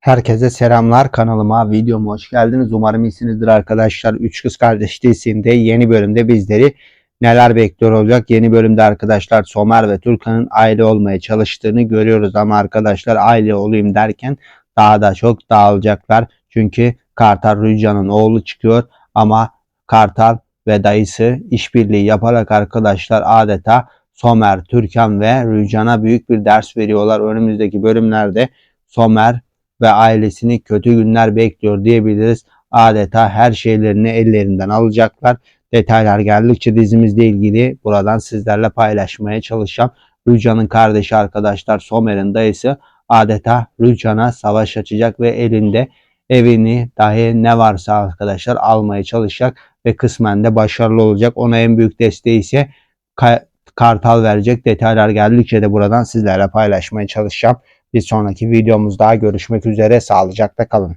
Herkese selamlar kanalıma videoma hoş geldiniz. Umarım iyisinizdir arkadaşlar. Üç Kız Kardeş dizisinde yeni bölümde bizleri neler bekliyor olacak. Yeni bölümde arkadaşlar Somer ve Turkan'ın aile olmaya çalıştığını görüyoruz ama arkadaşlar aile olayım derken daha da çok dağılacaklar. Çünkü Kartal Rüycan'ın oğlu çıkıyor ama Kartal ve dayısı işbirliği yaparak arkadaşlar adeta Somer, Türkan ve Rüycan'a büyük bir ders veriyorlar. Önümüzdeki bölümlerde Somer ve ailesini kötü günler bekliyor diyebiliriz. Adeta her şeylerini ellerinden alacaklar. Detaylar geldikçe dizimizle ilgili buradan sizlerle paylaşmaya çalışacağım. Rücan'ın kardeşi arkadaşlar Somer'in dayısı adeta Rücan'a savaş açacak ve elinde evini dahi ne varsa arkadaşlar almaya çalışacak ve kısmen de başarılı olacak. Ona en büyük desteği ise Ka- Kartal verecek. Detaylar geldikçe de buradan sizlerle paylaşmaya çalışacağım. Bir sonraki videomuzda görüşmek üzere. Sağlıcakla kalın.